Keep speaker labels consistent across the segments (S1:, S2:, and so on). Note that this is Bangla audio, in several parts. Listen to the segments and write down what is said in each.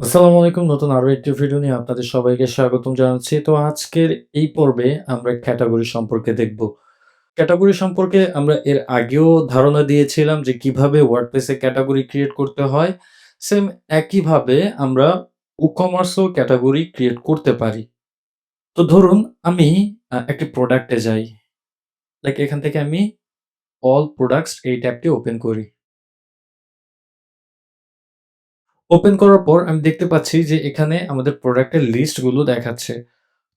S1: আসসালামু আলাইকুম। নতুন আরও একটি ভিডিও নিয়ে আপনাদের সবাইকে স্বাগতম জানাচ্ছি। তো আজকের এই পর্বে আমরা ক্যাটাগরি সম্পর্কে দেখব। ক্যাটাগরি সম্পর্কে আমরা এর আগেও ধারণা দিয়েছিলাম যে কীভাবে ওয়ার্ডপ্রেস ক্যাটেগরি ক্রিয়েট করতে হয়। সেম একইভাবে আমরা এও ক্যাটেগরি ক্রিয়েট করতে পারি। তো ধরুন আমি একটি প্রোডাক্টে যাই। লাইক এখান থেকে আমি অল প্রোডাক্টস এই ট্যাবটি ওপেন করি। ওপেন করার পর আমি দেখতে পাচ্ছি যে এখানে আমাদের প্রোডাক্টের লিস্টগুলো দেখাচ্ছে।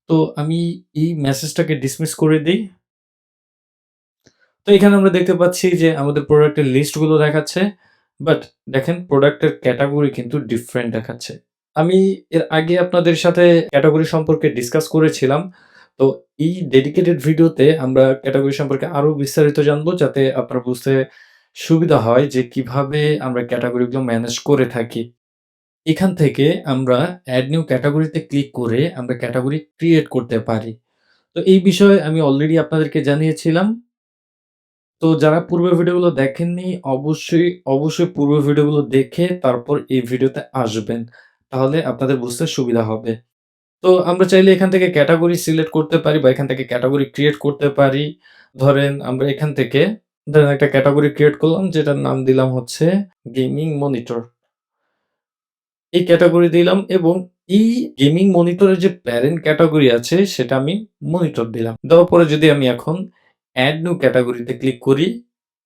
S1: তো আমি এই মেসেজটাকে ডিসমিস করে দিই তো এখানে আমরা দেখতে পাচ্ছি যে আমাদের প্রোডাক্টের লিস্টগুলো দেখাচ্ছে। বাট দেখেন প্রোডাক্টের ক্যাটাগরি কিন্তু ডিফারেন্ট দেখাচ্ছে। আমি এর আগে আপনাদের সাথে ক্যাটাগরি সম্পর্কে ডিসকাস করেছিলাম। তো এই ডেডিকেটেড ভিডিওতে আমরা ক্যাটাগরি সম্পর্কে আরও বিস্তারিত জানব, যাতে আপনার বুঝতে সুবিধা হয় যে কীভাবে আমরা ক্যাটাগরিগুলো ম্যানেজ করে থাকি। এখান থেকে আমরা অ্যাড নিউ ক্যাটাগরিতে ক্লিক করে আমরা ক্যাটাগরি ক্রিয়েট করতে পারি। তো এই বিষয়ে আমি অলরেডি আপনাদেরকে জানিয়েছিলাম। তো যারা পূর্বের ভিডিওগুলো দেখেননি অবশ্যই, অবশ্যই পূর্বের ভিডিওগুলো দেখে তারপর এই ভিডিওতে আসবেন। তাহলে আপনাদের বুঝতে সুবিধা হবে। তো আমরা চাইলে এখান থেকে ক্যাটাগরি সিলেক্ট করতে পারি বা এখান থেকে ক্যাটাগরি ক্রিয়েট করতে পারি। ধরেন আমরা এখান থেকে ধরেন একটা ক্যাটাগরি ক্রিয়েট করলাম যেটার নাম দিলাম হচ্ছে গেমিং মনিটর। এই ক্যাটাগরি দিলাম এবং এই গেমিং মনিটরের যে প্যারেন্ট ক্যাটাগরি আছে সেটা আমি মনিটর দিলাম। দেওয়ার পরে যদি আমি এখন অ্যাড নিউ ক্যাটাগরিতে ক্লিক করি,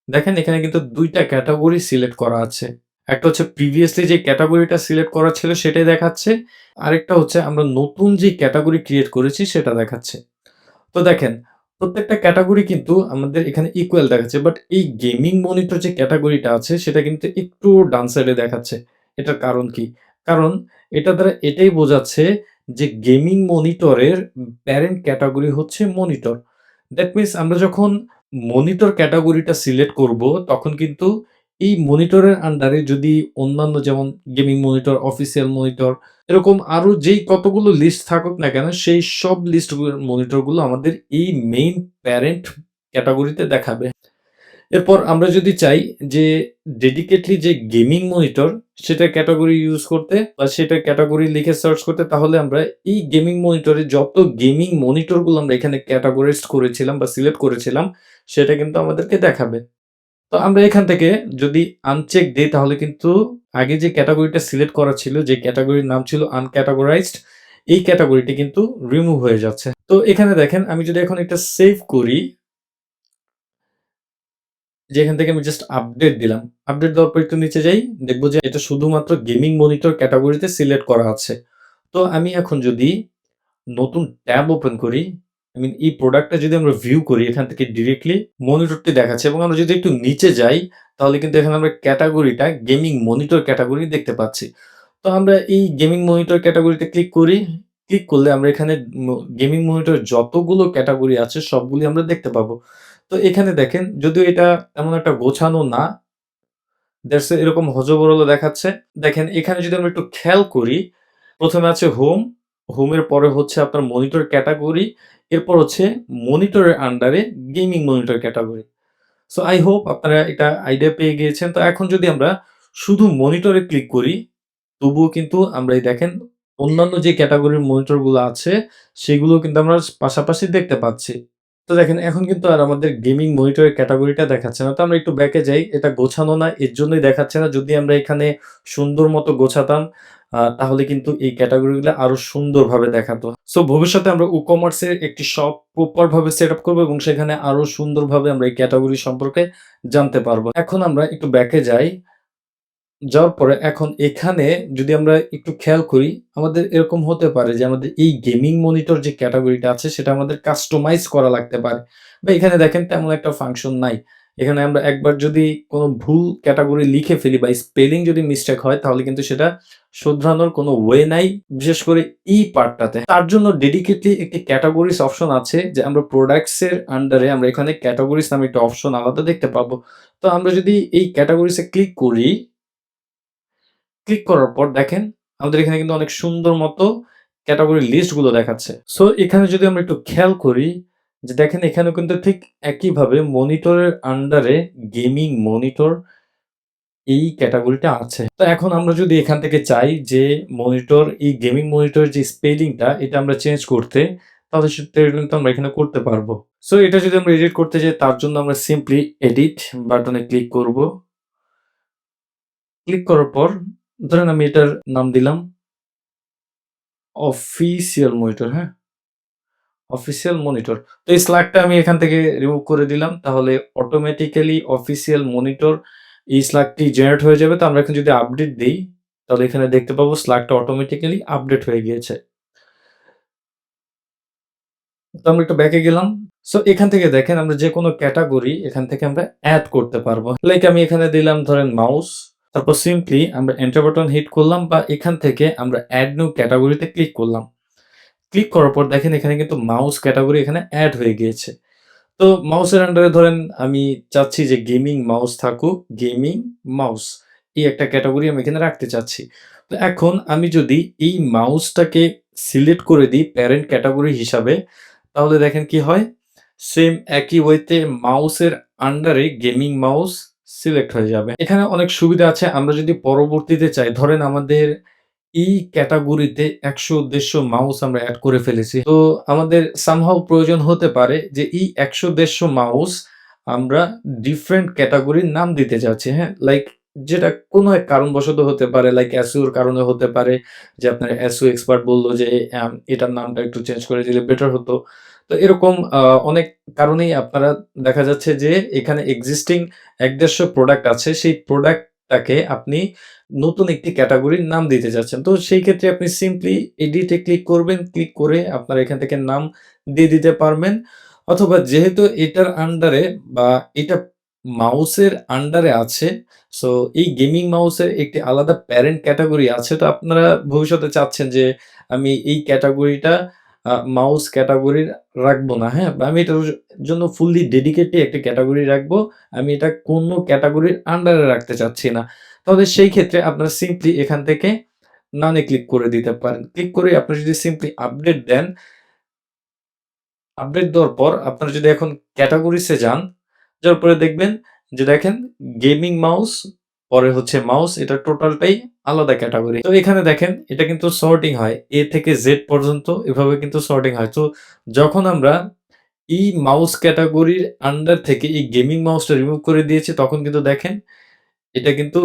S1: দেখেন এখানে কিন্তু দুইটা ক্যাটাগরি সিলেক্ট করা আছে। একটা হচ্ছে প্রিভিয়াসলি যে ক্যাটাগরিটা সিলেক্ট করা ছিল সেটাই দেখাচ্ছে। আরেকটা হচ্ছে আমরা নতুন যে ক্যাটাগরি ক্রিয়েট করেছি সেটা দেখাচ্ছে। তো দেখেন প্রত্যেকটা ক্যাটাগরি কিন্তু আমাদের এখানে ইকুয়াল দেখাচ্ছে। বাট এই গেমিং মনিটর যে ক্যাটাগরিটা আছে সেটা কিন্তু একটু ডান সাইডে দেখাচ্ছে। এটার কারণ কি? কারণ এটা দ্বারা এটাই বোঝাচ্ছে যে গেমিং মনিটরের প্যারেন্ট ক্যাটাগরি হচ্ছে মনিটর। দ্যাট মিনস আমরা যখন মনিটর ক্যাটাগরিটা সিলেক্ট করব তখন কিন্তু এই মনিটরের আন্ডারে যদি অন্যান্য যেমন গেমিং মনিটর, অফিসিয়াল মনিটর এরকম আরও যেই কতগুলো লিস্ট থাকুক না কেন সেই সব লিস্টগুলো মনিটরগুলো আমাদের এই মেইন প্যারেন্ট ক্যাটেগরিতে দেখাবে। এরপর আমরা যদি চাই যে ডেডিকেটলি যে গেমিং মনিটর সেটা ক্যাটাগরি ইউজ করতে বা সেটা ক্যাটাগরি লিখে সার্চ করতে, তাহলে আমরা এই গেমিং মনিটরে যত গেমিং মনিটরগুলো আমরা এখানে ক্যাটেগরাইজড করেছিলাম বা সিলেক্ট করেছিলাম, সেটা কিন্তু আমাদেরকে দেখাবে। তো আমরা এখান থেকে যদি আনচেক দিই, তাহলে কিন্তু আগে যে ক্যাটাগরিটা সিলেক্ট করা ছিল, যে ক্যাটাগরির নাম ছিল আনক্যাটেগরাইজড এই ক্যাটাগরিটি কিন্তু রিমুভ হয়ে যাচ্ছে। তো এখানে দেখেন, আমি যদি এখন এটা সেভ করি যে এখান থেকে আমি জাস্ট আপডেট দিলাম। আপডেট দেওয়ার পর একটু নিচে যাই, দেখব যে এটা শুধুমাত্র গেমিং মনিটর ক্যাটাগরিতে সিলেক্ট করা আছে। তো আমি এখন যদি নতুন ট্যাব ওপেন করি, আই মিন এই প্রোডাক্টটা যদি আমরা ভিউ করি এখান থেকে ডিরেক্টলি মনিটরটি দেখাচ্ছে এবং আমরা যদি একটু নিচে যাই তাহলে কিন্তু এখানে আমরা ক্যাটাগরিটা গেমিং মনিটর ক্যাটাগরি দেখতে পাচ্ছি। তো আমরা এই গেমিং মনিটর ক্যাটাগরিতে ক্লিক করি। ক্লিক করলে আমরা এখানে গেমিং মনিটর যতগুলো ক্যাটাগরি আছে সবগুলি আমরা দেখতে পাবো। তো এখানে দেখেন যদিও এটা তেমন একটা গোছানো না। দ্যাটস এরকম হযবরল দেখাচ্ছে। দেখেন এখানে যদি আমরা একটু খেয়াল করি, প্রথমে আছে হোম, হোমের পরে হচ্ছে আপনার মনিটর ক্যাটাগরি এরপর হচ্ছে মনিটরের আন্ডারে gaming monitor category so I hope আপনারা এটা আইডিয়া পেয়ে গিয়েছেন। তো এখন যদি আমরা শুধু মনিটরে ক্লিক করি, তবুও কিন্তু আমরা এই দেখেন অন্যান্য যে ক্যাটেগরির মনিটরগুলো আছে সেগুলো কিন্তু আমরা পাশাপাশি দেখতে পাচ্ছি। তো দেখেন, এখন কিন্তু আর আমাদের গেমিং মনিটরের ক্যাটেগরিটা দেখাচ্ছে না। তো আমরা একটু ব্যাকে যাই। এটা গোছানো না, এর জন্যই দেখাচ্ছে না। যদি আমরা এখানে সুন্দর মতো গোছাতাম তাহলে কিন্তু এই ক্যাটেগরিগুলা আরও সুন্দরভাবে দেখাতো। সো ভবিষ্যতে আমরা WooCommerce এর একটি শপ প্রপার ভাবে সেটআপ করব এবং সেখানে আরও সুন্দরভাবে আমরা এই ক্যাটাগরি সম্পর্কে জানতে পারব। এখন আমরা একটু ব্যাকে যাই। যাওয়ার পরে এখন এখানে যদি আমরা একটু খেয়াল করি, আমাদের এরকম হতে পারে যে আমাদের এই গেমিং মনিটর যে ক্যাটেগরিটা আছে সেটা আমাদের কাস্টমাইজ করা লাগতে পারে। বা এখানে দেখেন তেমন একটা ফাংশন নাই। এখানে আমরা একবার যদি কোনো ভুল ক্যাটাগরি লিখে ফেলি বা স্পেলিং যদি মিস্টেক হয় তাহলে কিন্তু সেটা শোধরানোর কোনো ওয়ে নাই। বিশেষ করে এই পার্টটাতে। তার জন্য ডেডিকেটলি একটি ক্যাটেগরিজ অপশন আছে যে আমরা প্রোডাক্টস এর আন্ডারে আমরা এখানে ক্যাটেগরিজ নামে একটা অপশন আলাদা দেখতে পাবো। তো আমরা যদি এই ক্যাটেগরিজ এ ক্লিক করি ক্লিক করার পর দেখেন আমাদের এখানে কিন্তু অনেক সুন্দর মতো ক্যাটেগরি লিস্টগুলো দেখাচ্ছে। সো এখানে যদি আমরা একটু খেয়াল করি যে দেখেন এখানে কিন্তু ঠিক একইভাবে মনিটরের আন্ডারে গেমিং মনিটর এই ক্যাটাগরিটা আছে। তো এখন আমরা যদি এখান থেকে চাই যে মনিটর এই গেমিং মনিটরের যে স্পেলিংটা এটা আমরা চেঞ্জ করতে, তাহলে সেটা আমরা এখানে করতে পারব। সো এটা যদি আমরা এডিট করতে চাই তার জন্য আমরা সিম্পলি এডিট বাটনে ক্লিক করব। ক্লিক করার পর ধরেন আমি এটার নাম দিলাম অফিসিয়াল মনিটর, হ্যাঁ? Official monitor. তো এই স্ল্যাগটা আমি এখান থেকে রিমুভ করে দিলাম। তাহলে অটোমেটিক্যালি অফিসিয়াল মনিটর এই স্ল্যাগটি জেনারেট হয়ে যাবে। তো আমরা এখন যদি আপডেট দিই তাহলে এখানে দেখতে পাবো স্ল্যাগটা অটোমেটিক্যালি আপডেট হয়ে গিয়েছে। তো আমরা একটু ব্যাকে গেলাম। সো এখান থেকে দেখেন আমরা যে কোনো ক্যাটাগরি এখান থেকে আমরা অ্যাড করতে পারব। লাইক আমি এখানে দিলাম ধরেন মাউস। তারপর সিম্পলি আমরা এন্টার বাটন হিট করলাম বা এখান থেকে আমরা অ্যাড নিউ ক্যাটাগরিতে ক্লিক করলাম। ক্লিক করার পর দেখেন এখানে কিন্তু মাউস ক্যাটাগরি এখানে অ্যাড হয়ে গিয়েছে। তো মাউসের আন্ডারে ধরেন আমি চাচ্ছি যে গেমিং মাউস থাকুক, গেমিং মাউস। এই একটা ক্যাটাগরি আমি এখানে রাখতে চাচ্ছি। তো এখন আমি যদি এই মাউসটাকে সিলেক্ট করে দিই প্যারেন্ট ক্যাটাগরি হিসাবে, তাহলে দেখেন কি হয়? সেম একই ওয়েতে মাউসের আন্ডারে গেমিং মাউস সিলেক্ট হয়ে যাবে। এখানে অনেক সুবিধা আছে। আমরা যদি পরবর্তীতে চাই, ধরেন আমাদের এই ক্যাটেগরিতে ১০০-১৫০ মাউস আমরা অ্যাড করে ফেলেছি। তো আমাদের সামহাও প্রয়োজন হতে পারে যে এই ১০০-১৫০ মাউস আমরা ডিফারেন্ট ক্যাটাগরির নাম দিতে চাচ্ছি, হ্যাঁ? লাইক যেটা কোনো এক কারণবশত হতে পারে, লাইক এর কারণে হতে পারে যে আপনার SEO এক্সপার্ট বলল যে এটার নামটা একটু চেঞ্জ করে দিলে বেটার হতো। তো এরকম অনেক কারণেই আপনারা দেখা যাচ্ছে যে এখানে এক্সিস্টিং এক দেড়শো প্রোডাক্ট আছে। সেই প্রোডাক্টটাকে আপনি নতুন একটি ক্যাটাগরির নাম দিতে চাচ্ছেন। তো সেই ক্ষেত্রে আপনি সিম্পলি এডিটে ক্লিক করবেন। ক্লিক করে আপনারা এখান থেকে নাম দিয়ে দিতে পারবেন। অথবা যেহেতু এটার আন্ডারে বা এটা মাউসের আন্ডারে আছে, সো এই গেমিং মাউসের একটি আলাদা প্যারেন্ট ক্যাটাগরি আছে। তো আপনারা ভবিষ্যতে চাচ্ছেন যে আমি এই ক্যাটেগরিটা মাউস ক্যাটেগরির রাখব না, হ্যাঁ? আমি এটার জন্য ফুললি ডেডিকেটেড একটা ক্যাটাগরি রাখব। আমি এটা কোনো ক্যাটাগরির আন্ডারে রাখতে চাচ্ছি না। তাহলে সেই ক্ষেত্রে আপনারা সিম্পলি এখান থেকে নান ক্লিক করে দিতে পারেন। ক্লিক করে আপনি যদি সিম্পলি আপডেট দেন আপডেট দেওয়ার পর আপনারা যদি এখন ক্যাটাগরিসে যান, যার পরে দেখবেন যে দেখেন গেমিং মাউস, পরে হচ্ছে মাউস এটা টোটালটাই আলাদা ক্যাটাগরি তো এখানে দেখেন, এটা কিন্তু সর্টিং হয়। এ থেকে জেড পর্যন্ত এভাবে কিন্তু সর্টিং হয়। তো যখন আমরা এই মাউস ক্যাটাগরির আন্ডার থেকে এই গেমিং মাউসটা রিমুভ করে দিয়েছি, তখন কিন্তু দেখেন, এটা কিন্তু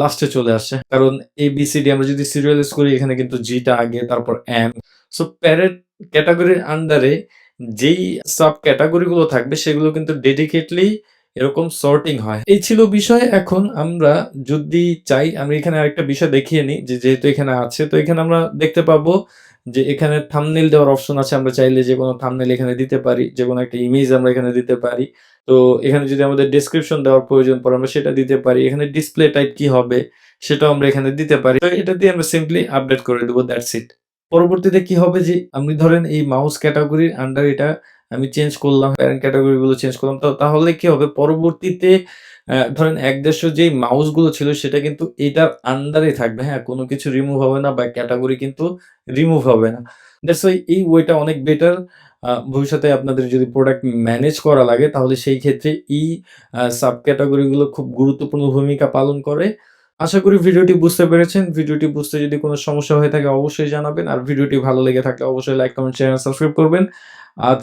S1: লাস্টে চলে আসছে। কারণ ABCD আমরা যদি সিরিয়ালাইজ করি, এখানে কিন্তু G টা আগে, তারপর M। সো প্যারেন্ট ক্যাটাগরির আন্ডারে যেই সাব ক্যাটাগরিগুলো থাকবে, সেগুলো কিন্তু ডেডিকেটলি এরকম সর্টিং হয়। এই ছিল বিষয়। এখন আমরা যদি চাই আমি এখানে আরেকটা বিষয় দেখিয়ে নিই যে যেহেতু এখানে আছে, তো এখানে আমরা দেখতে পাবো যে এখানে থামনেল দেওয়ার অপশন আছে। আমরা চাইলে যেকোনো থামনেল এখানে দিতে পারি। যেকোনো একটা ইমেজ আমরা এখানে দিতে পারি। তো এখানে যদি আমাদের ডেসক্রিপশন দেওয়ার প্রয়োজন পড়ে, আমরা সেটা দিতে পারি। এখানে ডিসপ্লে টাইপ কি হবে, সেটাও আমরা এখানে দিতে পারি। তো এটা দিয়ে আমরা সিম্পলি আপডেট করে দেবো দ্যাটস ইট। পরবর্তীতে কি হবে যে, আপনি ধরেন এই মাউস ক্যাটাগরির আন্ডার এটা আমি চেঞ্জ করলাম, প্যারেন্ট ক্যাটেগরি গুলো চেঞ্জ করলাম। তো তাহলে কি হবে পরবর্তীতে ধরেন ১-১৫০ যেই মাউসগুলো ছিল সেটা কিন্তু এটার আন্ডারে থাকবে, হ্যাঁ? কোনো কিছু রিমুভ হবে না বা ক্যাটাগরি কিন্তু রিমুভ হবে না। দ্যাটস ওয়াই এই ওয়েটা অনেক বেটার। ভবিষ্যতে আপনাদের যদি প্রোডাক্ট ম্যানেজ করা লাগে তাহলে সেই ক্ষেত্রে এই সাব ক্যাটেগরি গুলো খুব গুরুত্বপূর্ণ ভূমিকা পালন করে। আশা করি ভিডিওটি বুঝতে পেরেছেন। ভিডিওটি বুঝতে যদি কোনো সমস্যা হয়ে থাকে অবশ্যই জানাবেন। আর ভিডিওটি ভালো লেগে থাকলে অবশ্যই লাইক, কমেন্ট, শেয়ার, সাবস্ক্রাইব করবেন। আজ